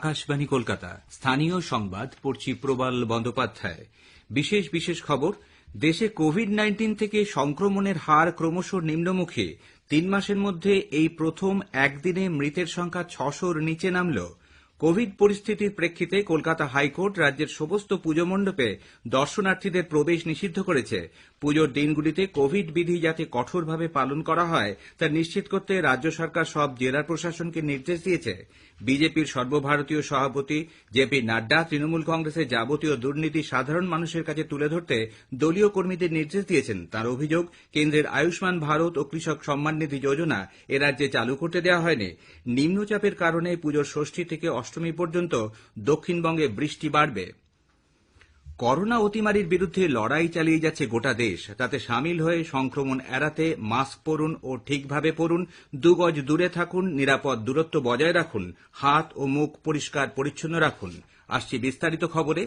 আকাশবাণী কলকাতা। স্থানীয় সংবাদ, পড়ছি প্রবাল বন্দ্যোপাধ্যায়। বিশেষ বিশেষ খবর, দেশে কোভিড নাইন্টিন থেকে সংক্রমণের হার ক্রমশ নিম্নমুখী। তিন মাসের মধ্যে এই প্রথম একদিনে মৃতের সংখ্যা ছশোর নিচে নামল। কোভিড পরিস্থিতির প্রেক্ষিতে কলকাতা হাইকোর্ট রাজ্যের সমস্ত পুজো মণ্ডপে দর্শনার্থীদের প্রবেশ নিষিদ্ধ করেছে। পুজোর দিনগুলিতে কোভিড বিধি যাতে কঠোরভাবে পালন করা হয়, তা নিশ্চিত করতে রাজ্য সরকার সব জেলা প্রশাসনকে নির্দেশ দিয়েছে। বিজেপির সর্বভারতীয় সভাপতি জেপি নাড্ডা তৃণমূল কংগ্রেসের যাবতীয় দুর্নীতি সাধারণ মানুষের কাছে তুলে ধরতে দলীয় কর্মীদের নির্দেশ দিয়েছেন। তার অভিযোগ, কেন্দ্রের আয়ুষ্মান ভারত ও কৃষক সম্মান নিধি যোজনা এ রাজ্যে চালু করতে দেওয়া হয়নি। নিম্নচাপের কারণে পুজোর ষষ্ঠী থেকে অষ্টমী পর্যন্ত দক্ষিণবঙ্গে বৃষ্টি বাড়বে। করোনা অতিমারির বিরুদ্ধে লড়াই চালিয়ে যাচ্ছে গোটা দেশ। তাতে সামিল হয়ে সংক্রমণ এড়াতে মাস্ক পরুন ও ঠিকভাবে পরুন। দুগজ দূরে থাকুন, নিরাপদ দূরত্ব বজায় রাখুন, হাত ও মুখ পরিষ্কার পরিচ্ছন্ন রাখুন। আসছি বিস্তারিত খবরে।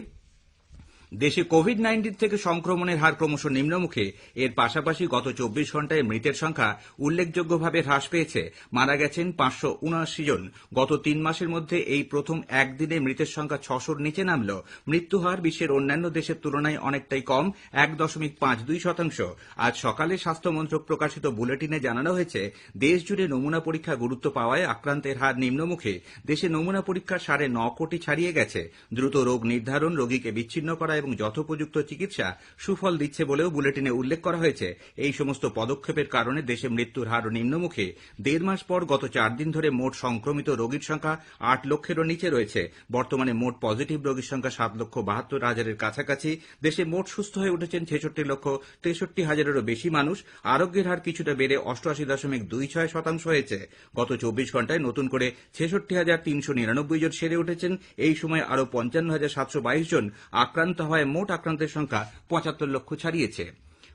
দেশে কোভিড নাইন্টিন থেকে সংক্রমণের হার ক্রমশ নিম্নমুখে। এর পাশাপাশি গত চব্বিশ ঘন্টায় মৃতের সংখ্যা উল্লেখযোগ্যভাবে হ্রাস পেয়েছে। মারা গেছেন পাঁচশো উনআশি জন। গত তিন মাসের মধ্যে এই প্রথম একদিনে মৃতের সংখ্যা ছশোর নিচে নামল। মৃত্যু হার বিশ্বের অন্যান্য দেশের তুলনায় অনেকটাই কম, এক দশমিক পাঁচ দুই শতাংশ। আজ সকালে স্বাস্থ্য মন্ত্রক প্রকাশিত বুলেটিনে জানানো হয়েছে, দেশ জুড়ে নমুনা পরীক্ষা গুরুত্ব পাওয়ায় আক্রান্তের হার নিম্নমুখে। দেশে নমুনা পরীক্ষা সাড়ে ন কোটি ছাড়িয়ে গেছে। দ্রুত রোগ নির্ধারণ, রোগীকে বিচ্ছিন্ন করা এবং যথোপযুক্ত চিকিৎসা সুফল দিচ্ছে বলেও বুলেটিনে উল্লেখ করা হয়েছে। এই সমস্ত পদক্ষেপের কারণে দেশে মৃত্যুর হার নিম্নমুখে। দেড় মাস পর গত চার দিন ধরে মোট সংক্রমিত রোগীর সংখ্যা আট লক্ষেরও নিচে রয়েছে। বর্তমানে মোট পজিটিভ রোগীর সংখ্যা সাত লক্ষ বাহাত্তর হাজারের কাছাকাছি। দেশে মোট সুস্থ হয়ে উঠেছেন ছেষট্টি লক্ষ তেষট্টি হাজারেরও বেশি মানুষ। আরোগ্যের হার কিছুটা বেড়ে অষ্টআশি দশমিক দুই ছয় শতাংশ হয়েছে। গত চব্বিশ ঘন্টায় নতুন করে ছেষট্টি হাজার তিনশো নিরানব্বই জন সেরে উঠেছেন। এই সময় আরও পঞ্চান্ন হাজার সাতশো বাইশ জন আক্রান্ত হওয়ায় মোট আক্রান্তের সংখ্যা পঁচাত্তর লক্ষ ছাড়িয়েছে।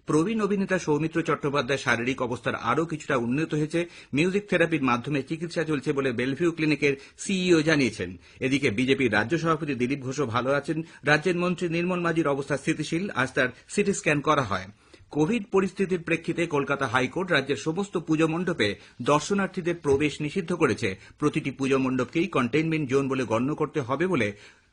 প্রবীণ অভিনেতা সৌমিত্র চট্টোপাধ্যায় শারীরিক অবস্থার আরও কিছুটা উন্নত হয়েছে। মিউজিক থেরাপির মাধ্যমে চিকিৎসা চলছে বলে বেলভিউ ক্লিনিকের সিইও জানিয়েছেন। এদিকে বিজেপির রাজ্য সভাপতি দিলীপ ঘোষও ভালো আছেন। রাজ্যের মন্ত্রী নির্মল মাঝির অবস্থা স্থিতিশীল, আজ তার সিটি স্ক্যান করা হয়। কোভিড পরিস্থিতির প্রেক্ষিতে কলকাতা হাইকোর্ট রাজ্যের সমস্ত পুজো মণ্ডপে দর্শনার্থীদের প্রবেশ নিষিদ্ধ করেছে। প্রতিটি পুজো মণ্ডপকেই কন্টেইনমেন্ট জোন বলে গণ্য করতে হবে বলে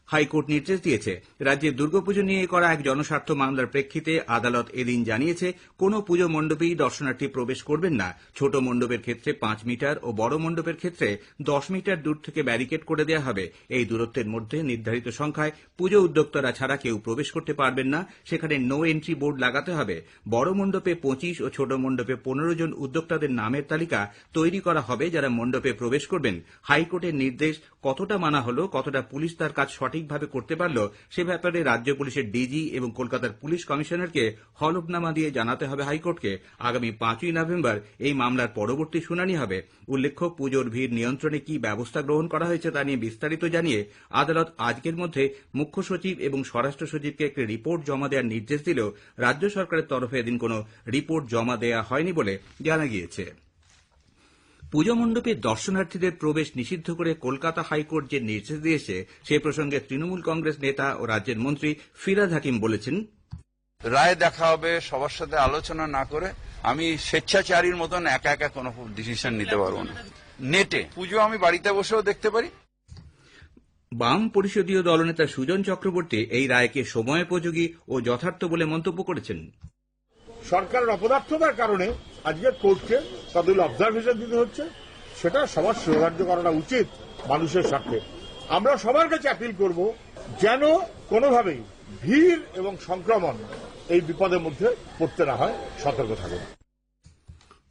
হাইকোর্ট নির্দেশ দিয়েছে। রাজ্যের দুর্গাপুজো নিয়ে করা এক জনস্বার্থ মামলার প্রেক্ষিতে আদালত এদিন জানিয়েছে, কোনো পুজো মণ্ডপেই দর্শনার্থী প্রবেশ করবেন না। ছোট মণ্ডপের ক্ষেত্রে পাঁচ মিটার ও বড় মণ্ডপের ক্ষেত্রে দশ মিটার দূর থেকে ব্যারিকেড করে দেওয়া হবে। এই দূরত্বের মধ্যে নির্ধারিত সংখ্যায় পুজো উদ্যোক্তারা ছাড়া কেউ প্রবেশ করতে পারবেন না। সেখানে নো এন্ট্রি বোর্ড লাগাতে হবে। বড় মণ্ডপে পঁচিশ ও ছোট মণ্ডপে পনেরো জন উদ্যোক্তাদের নামের তালিকা তৈরি করা হবে যারা মণ্ডপে প্রবেশ করবেন। হাইকোর্টের নির্দেশ কতটা মানা হলো, কতটা পুলিশ তার কাজ সঠিকভাবে করতে পারল, সে ব্যাপারে রাজ্য পুলিশের ডিজি এবং কলকাতার পুলিশ কমিশনারকে হলফনামা দিয়ে জানাতে হবে হাইকোর্টকে। আগামী পাঁচই নভেম্বর এই মামলার পরবর্তী শুনানি হবে। উল্লেখ্য, পুজোর ভিড় নিয়ন্ত্রণে কি ব্যবস্থা গ্রহণ করা হয়েছে তা নিয়ে বিস্তারিত জানিয়ে আদালত আজকের মধ্যে মুখ্য সচিব এবং স্বরাষ্ট্র সচিবকে একটি রিপোর্ট জমা দেওয়ার নির্দেশ দিলেও রাজ্য সরকারের তরফে এদিন কোনো রিপোর্ট জমা দেওয়া হয়নি বলে জানা গিয়েছে। পুজো মণ্ডপে দর্শনার্থীদের প্রবেশ নিষিদ্ধ করে কলকাতা হাইকোর্ট যে নির্দেশ দিয়েছে সে প্রসঙ্গে তৃণমূল কংগ্রেস নেতা ও রাজ্যের মন্ত্রী ফিরাদ হাকিম বলেছেন। রায় দেখা হবে সবার সাথে আলোচনা না করে আমি স্বেচ্ছাচারীর মতন একা একা কোনো ডিসিশন নিতে পারব না। নেটে পুজো আমি বাড়িতে বসেও দেখতে পারি। বাম পরিষদীয় দলনেতা সুজন চক্রবর্তী এই রায়কে সময়োপযোগী ও যথার্থ বলে মন্তব্য করেছেন। সরকারের অপদার্থতার কারণে আজকে কোর্টকে তাদের অবজারভেশন দিতে হচ্ছে। সেটা সবার সৌহার্য করাটা উচিত মানুষের স্বার্থে। আমরা সবার কাছে অ্যাপিল করব যেন কোনোভাবেই ভিড় এবং সংক্রমণ এই বিপদের মধ্যে পড়তে না হয়। সতর্ক থাকুন।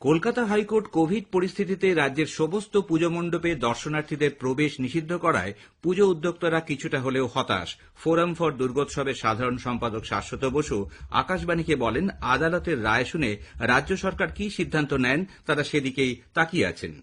কলকাতা হাইকোর্ট কোভিড পরিস্থিতিতে রাজ্যের সমস্ত পুজো মণ্ডপে দর্শনার্থীদের প্রবেশ নিষিদ্ধ করায় পুজো উদ্যোক্তারা কিছুটা হলেও হতাশ। ফোরাম ফর দুর্গোৎসবের সাধারণ সম্পাদক শাশ্বত বসু আকাশবাণীকে বলেন, আদালতের রায় শুনে রাজ্য সরকার কি সিদ্ধান্ত নেন তারা সেদিকেই তাকিয়ে আছেন।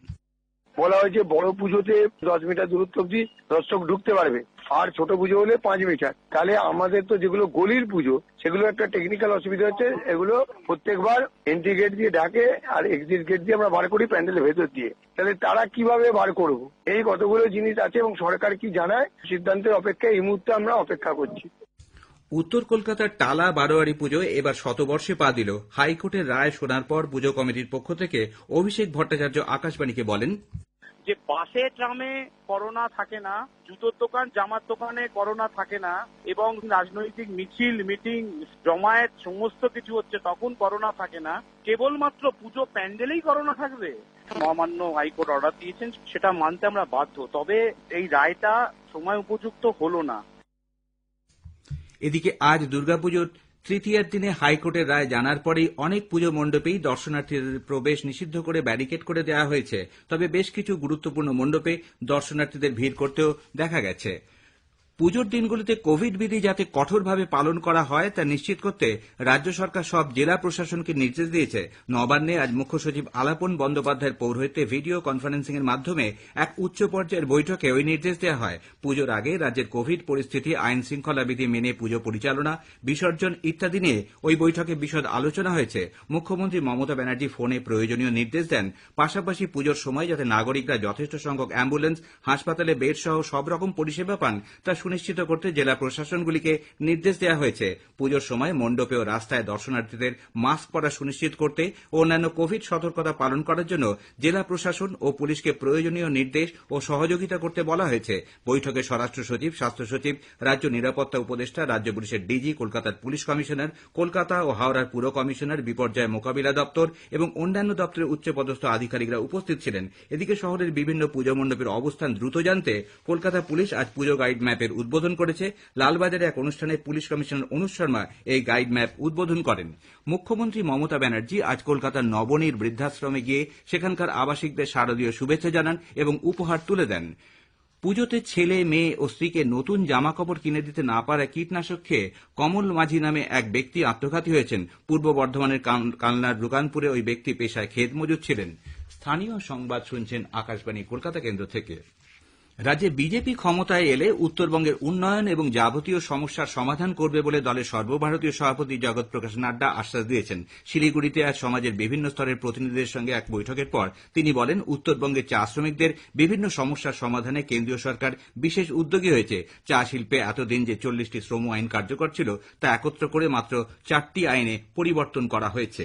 বলা হয়েছে, বড় পুজোতে দশ মিটার দূরত্ব অব্দি দর্শক ঢুকতে পারবে। আর ছোট পুজো হলে পাঁচ মিটার। তাহলে আমাদের তো যেগুলো গলির পুজো, সেগুলো একটা টেকনিক্যাল অসুবিধা হচ্ছে। এগুলো প্রত্যেকবার এন্ট্রি গেট দিয়ে ডাকে আর এক্সিট গেট দিয়ে আমরা বার করি প্যান্ডেলের ভেতর দিয়ে। তাহলে তারা কীভাবে বার করব? এই কতগুলো জিনিস আছে এবং সরকার কি জানায়? সিদ্ধান্তের অপেক্ষায় এই মুহূর্তে আমরা অপেক্ষা করছি। উত্তর কলকাতার টালা বারোয়ারি পুজো এবার শতবর্ষে পা দিল। হাইকোর্টের রায় শোনার পর পুজো কমিটির পক্ষ থেকে অভিষেক ভট্টাচার্য আকাশবাণীকে বলেন যে বাসে ট্রামে করোনা থাকে না, জুতোর দোকান, জামার দোকানে করোনা থাকে না, এবং রাজনৈতিক মিছিল, মিটিং, জমায়েত, সমস্ত কিছু হচ্ছে, তখন করোনা থাকে না। কেবলমাত্র পুজো প্যান্ডেলেই করোনা থাকবে। মহামান্য হাইকোর্ট অর্ডার দিয়েছেন, সেটা মানতে আমরা বাধ্য। তবে এই রায়টা সময় উপযুক্ত হলো না। এদিকে আজ দুর্গাপুজোর তৃতীয়ার দিনে হাইকোর্টের রায় জানার পরেই অনেক পুজো মণ্ডপেই দর্শনার্থীদের প্রবেশ নিষিদ্ধ করে ব্যারিকেড করে দেওয়া হয়েছে। তবে বেশ কিছু গুরুত্বপূর্ণ মণ্ডপে দর্শনার্থীদের ভিড় করতেও দেখা গেছে। পুজোর দিনগুলিতে কোভিড বিধি যাতে কঠোরভাবে পালন করা হয় তা নিশ্চিত করতে রাজ্য সরকার সব জেলা প্রশাসনকে নির্দেশ দিয়েছে। নবান্নে আজ মুখ্য সচিব আলাপন বন্দ্যোপাধ্যায়ের পৌরহিত্যে ভিডিও কনফারেন্সিং এর মাধ্যমে এক উচ্চ পর্যায়ের বৈঠকে ওই নির্দেশ দেওয়া হয়। পুজোর আগে রাজ্যের কোভিড পরিস্থিতি, আইন শৃঙ্খলা বিধি মেনে পুজো পরিচালনা, বিসর্জন ইত্যাদি নিয়ে ওই বৈঠকে বিশদ আলোচনা হয়েছে। মুখ্যমন্ত্রী মমতা ব্যানার্জি ফোনে প্রয়োজনীয় নির্দেশ দেন। পাশাপাশি পুজোর সময় যাতে নাগরিকরা যথেষ্ট সংখ্যক অ্যাম্বুলেন্স, হাসপাতালে বেড সহ সব রকম পরিষেবা পান, তা সুনিশ্চিত করতে জেলা প্রশাসনগুলিকে নির্দেশ দেওয়া হয়েছে। পুজোর সময় মণ্ডপে ও রাস্তায় দর্শনার্থীদের মাস্ক পরা সুনিশ্চিত করতে ও অন্যান্য কোভিড সতর্কতা পালন করার জন্য জেলা প্রশাসন ও পুলিশকে প্রয়োজনীয় নির্দেশ ও সহযোগিতা করতে বলা হয়েছে। বৈঠকে স্বরাষ্ট্র সচিব, স্বাস্থ্য সচিব, রাজ্য নিরাপত্তা উপদেষ্টা, রাজ্য পুলিশের ডিজি, কলকাতার পুলিশ কমিশনার, কলকাতা ও হাওড়ার পুর কমিশনার, বিপর্যয় মোকাবিলা দপ্তর এবং অন্যান্য দপ্তরের উচ্চপদস্থ আধিকারিকরা উপস্থিত ছিলেন। এদিকে শহরের বিভিন্ন পুজো মণ্ডপের অবস্থান দ্রুত জানতে কলকাতা পুলিশ আজ পুজো গাইড ম্যাপের উদ্বোধন করেছে। লালবাজারে এক অনুষ্ঠানে পুলিশ কমিশনার অনুজ শর্মা এই গাইড ম্যাপ উদ্বোধন করেন। মুখ্যমন্ত্রী মমতা ব্যানার্জি আজ কলকাতার নবনীর বৃদ্ধাশ্রমে গিয়ে সেখানকার আবাসিকদের শারদীয় শুভেচ্ছা জানান এবং উপহার তুলে দেন। পুজোতে ছেলে, মেয়ে ও স্ত্রীকে নতুন জামা কাপড় কিনে দিতে না পারায় কীটনাশক খেয়ে কমল মাঝি নামে এক ব্যক্তি আত্মঘাতী হয়েছেন। পূর্ব বর্ধমানের কালনার রুকানপুরে ওই ব্যক্তি পেশায় ক্ষেত মজুর ছিলেন। স্থানীয় সংবাদ শুনছেন আকাশবাণী কলকাতা কেন্দ্র থেকে। রাজ্যে বিজেপি ক্ষমতায় এলে উত্তরবঙ্গের উন্নয়ন এবং যাবতীয় সমস্যার সমাধান করবে বলে দলের সর্বভারতীয় সভাপতি জগৎ প্রকাশ নাড্ডা আশ্বাস দিয়েছেন। শিলিগুড়িতে আজ সমাজের বিভিন্ন স্তরের প্রতিনিধিদের সঙ্গে এক বৈঠকের পর তিনি বলেন, উত্তরবঙ্গের চা শ্রমিকদের বিভিন্ন সমস্যার সমাধানে কেন্দ্রীয় সরকার বিশেষ উদ্যোগী হয়েছে। চা শিল্পে এতদিন যে চল্লিশটি শ্রম আইন কার্যকর ছিল, তা একত্র করে মাত্র চারটি আইনে পরিবর্তন করা হয়েছে।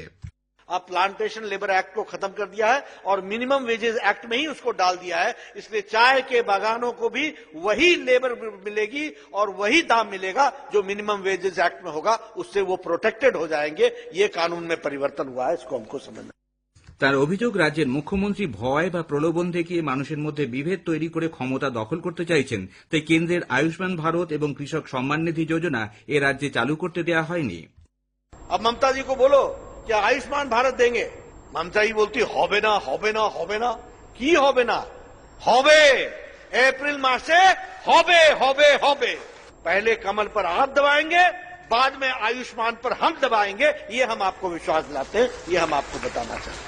अब प्लांटेशन लेबर एक्ट को खत्म कर दिया है और मिनिमम वेजेस एक्ट में ही उसको डाल दिया है इसलिए चाय के बागानों को भी वही लेबर मिलेगी और वही दाम मिलेगा जो मिनिमम वेजेस एक्ट में होगा उससे वो प्रोटेक्टेड हो जाएंगे ये कानून में परिवर्तन हुआ है इसको हमको समझना তার অভিযোগ রাজ্যের মুখ্যমন্ত্রী ভয় বা প্রলোভন দেখিয়ে মানুষের মধ্যে বিভেদ তৈরি করে ক্ষমতা দখল করতে চাইছেন তাই কেন্দ্রের আয়ুষ্মান ভারত এবং কৃষক সম্মান নিধি যোজনা এ রাজ্যে চালু করতে দেওয়া হয়নি अब ममता जी को बोलो कि आयुष्मान भारत देंगे ममता जी बोलती হবে না হবে না হবে না কি হবে না হবে अप्रैल माह से হবে হবে হবে पहले कमल पर आप दबाएंगे बाद में आयुष्मान पर हम दबाएंगे ये हम आपको विश्वास दिलाते हैं ये हम आपको बताना चाहते हैं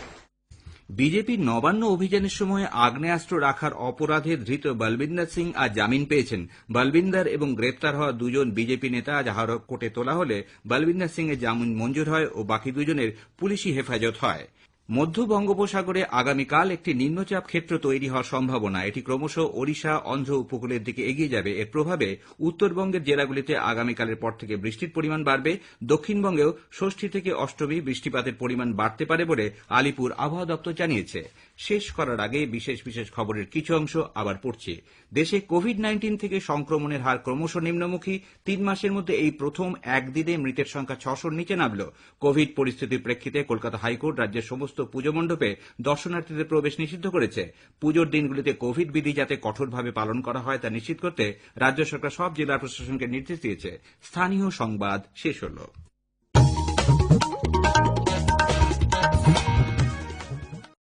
বিজেপির নবান্ন অভিযানের সময় আগ্নেয়াস্ত্র রাখার অপরাধে ধৃত বলবিন্দর সিং আজ জামিন পেয়েছেন। বলবিন্দার এবং গ্রেপ্তার হওয়া দুজন বিজেপি নেতা আজ হাওড়া কোর্টে তোলা হলে বলবিন্দর সিং এর জামিন মঞ্জুর হয় ও বাকি দুজনের পুলিশি হেফাজত হয়। মধ্য বঙ্গোপসাগরে আগামীকাল একটি নিম্নচাপ ক্ষেত্র তৈরি হওয়ার সম্ভাবনা। এটি ক্রমশ ওড়িশা, অন্ধ্র উপকূলের দিকে এগিয়ে যাবে। এর প্রভাবে উত্তরবঙ্গের জেলাগুলিতে আগামীকালের পর থেকে বৃষ্টির পরিমাণ বাড়বে। দক্ষিণবঙ্গেও ষষ্ঠী থেকে অষ্টমী বৃষ্টিপাতের পরিমাণ বাড়তে পারে বলে আলিপুর আবহাওয়া দপ্তর জানিয়েছে। শেষ করার আগে বিশেষ বিশেষ খবরের কিছু অংশ আবার পড়ছে। দেশে কোভিড নাইন্টিন থেকে সংক্রমণের হার ক্রমশ নিম্নমুখী। তিন মাসের মধ্যে এই প্রথম একদিনে মৃতের সংখ্যা ছশোর নিচে নামল। কোভিড পরিস্থিতির প্রেক্ষিতে কলকাতা হাইকোর্ট রাজ্যের সমস্ত পুজো মণ্ডপে দর্শনার্থীদের প্রবেশ নিষিদ্ধ করেছে। পুজোর দিনগুলিতে কোভিড বিধি যাতে কঠোরভাবে পালন করা হয় তা নিশ্চিত করতে রাজ্য সরকার সব জেলা প্রশাসনকে নির্দেশ দিয়েছে।